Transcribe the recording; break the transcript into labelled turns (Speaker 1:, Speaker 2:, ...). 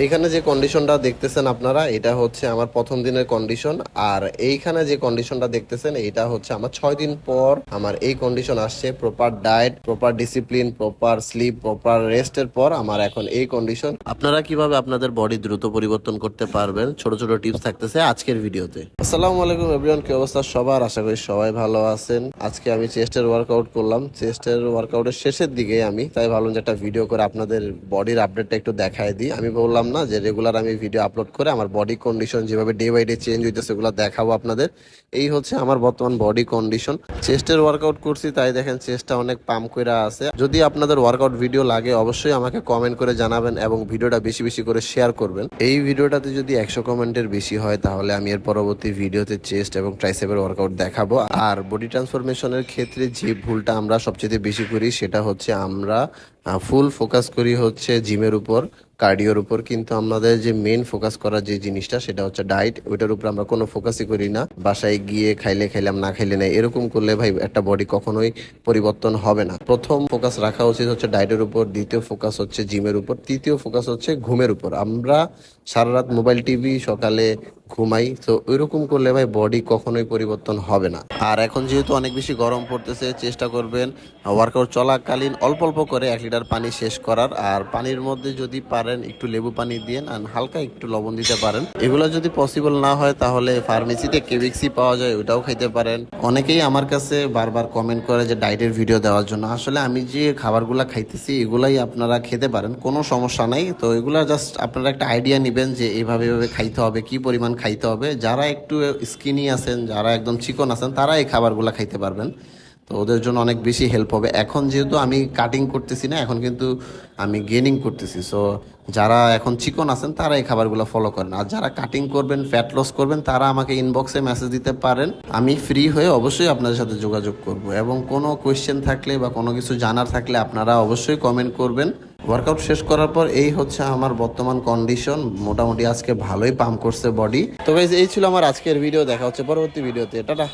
Speaker 1: এইখানে যে কন্ডিশনটা দেখতেছেন আপনারা, এটা হচ্ছে আমার প্রথম দিনের কন্ডিশন আর এইখানে যে কন্ডিশনটা দেখতেছেন, এটা হচ্ছে আমার ছয় দিন পর আমার এই কন্ডিশন আসছে proper diet proper discipline proper sleep proper রেস্টের পর আমার এখন এই কন্ডিশন আপনারা কীভাবে আপনাদের বডি দ্রুত পরিবর্তন করতে পারবেন? ছোট ছোট টিপস থাকতেছে আজকের ভিডিওতে। আসসালামু আলাইকুম এভরিওয়ান কি অবস্থা সবার? আশা করি সবাই ভালো আছেন। আজকে আমি চেস্টের ওয়ার্কআউট করলাম। চেস্টের ওয়ার্কআউটের শেষের দিকে আমি, তাই ভাবলাম যে একটা ভিডিও করে আপনাদের বডির আপডেটটা একটু দেখায় দিই। আমি বললাম না যে রেগুলার আমি ভিডিও আপলোড করে আমার বডি কন্ডিশন যেভাবে ডে বাই ডে চেঞ্জ হইতেছে সেগুলো দেখাবো আপনাদের। এই হচ্ছে আমার বর্তমান বডি কন্ডিশন চেস্টের ওয়ার্কআউট করছি, তাই দেখেন চেস্টটা অনেক পাম্প করে আছে। যদি আপনাদের ওয়ার্কআউট ভিডিও লাগে, অবশ্যই আমাকে কমেন্ট করে জানাবেন এবং ভিডিওটা বেশি বেশি করে শেয়ার করবেন। এই ভিডিওটাতে যদি একশো কমেন্টের বেশি হয়, তাহলে আমি এর পরবর্তী ভিডিওতে চেস্ট এবং ট্রাইসেপের ওয়ার্কআউট দেখাবো। আর বডি ট্রান্সফরমেশনের ক্ষেত্রে যে ভুলটা আমরা সবচেয়ে বেশি করি, সেটা হচ্ছে আমরা ফুল ফোকাস করি হচ্ছে জিমের উপর। কার্ডিওর উপর, কিন্তু আমাদের যে মেন ফোকাস করার যে জিনিসটা, সেটা হচ্ছে ডায়েট ওইটার উপর আমরা কোনো ফোকাসই করি না। বাসায় গিয়ে খাইলে খাইলাম, না খাইলে না এরকম করলে ভাই একটা বডি কখনোই পরিবর্তন হবে না। প্রথম ফোকাস রাখা উচিত হচ্ছে ডায়েটের উপর, দ্বিতীয় ফোকাস হচ্ছে জিমের উপর, তৃতীয় ফোকাস হচ্ছে ঘুমের উপর। আমরা সারা রাত মোবাইল টিভি, সকালে ঘুমাই। তো ওইরকম করলে ভাই বডি কখনোই পরিবর্তন হবে না। আর এখন যেহেতু অনেক বেশি গরম পড়তেছে, চেষ্টা করবেন ওয়ার্কআউট চলাকালীন অল্প অল্প করে এক লিটার পানি শেষ করার। আর পানির মধ্যে যদি পারেন একটু লেবু পানি দিয়েন আর হালকা একটু লবণ দিতে পারেন। এগুলো যদি পসিবল না হয় তাহলে ফার্মেসিতে কেবিক্সি পাওয়া যায়, ওটাও খাইতে পারেন। অনেকেই আমার কাছে বারবার কমেন্ট করে যে ডায়েটের ভিডিও দেওয়ার জন্য। আসলে আমি যে খাবারগুলো খাইতেছি, এগুলাই আপনারা খেতে পারেন, কোনো সমস্যা নাই। তো এগুলা জাস্ট আপনারা একটা আইডিয়া যে এভাবে এভাবে খাইতে হবে, কি পরিমাণ খাইতে হবে। যারা একটু স্কিনি আছেন, যারা একদম চিকন আছেন, তারা এই খাবারগুলো খাইতে পারবেন। তো ওদের জন্য অনেক বেশি হেল্প হবে। এখন যেহেতু আমি কাটিং করতেছি না, এখন কিন্তু আমি গেনিং করতেছি। সো যারা এখন চিকন আছেন, তারা এই খাবারগুলো ফলো করেন। আর যারা কাটিং করবেন ফ্যাট লস করবেন, তারা আমাকে ইনবক্সে মেসেজ দিতে পারেন। আমি ফ্রি হয়ে অবশ্যই আপনাদের সাথে যোগাযোগ করব। এবং কোনো কোয়েশ্চেন থাকলে বা কোনো কিছু জানার থাকলে আপনারা অবশ্যই কমেন্ট করবেন। ওয়ার্কআউট শেষ করার পর এই হচ্ছে আমার বর্তমান কন্ডিশন মোটামুটি আজকে ভালোই পাম্প করছে বডি তো এই ছিল আমার আজকের ভিডিও দেখা হচ্ছে পরবর্তী ভিডিওতে টাটা।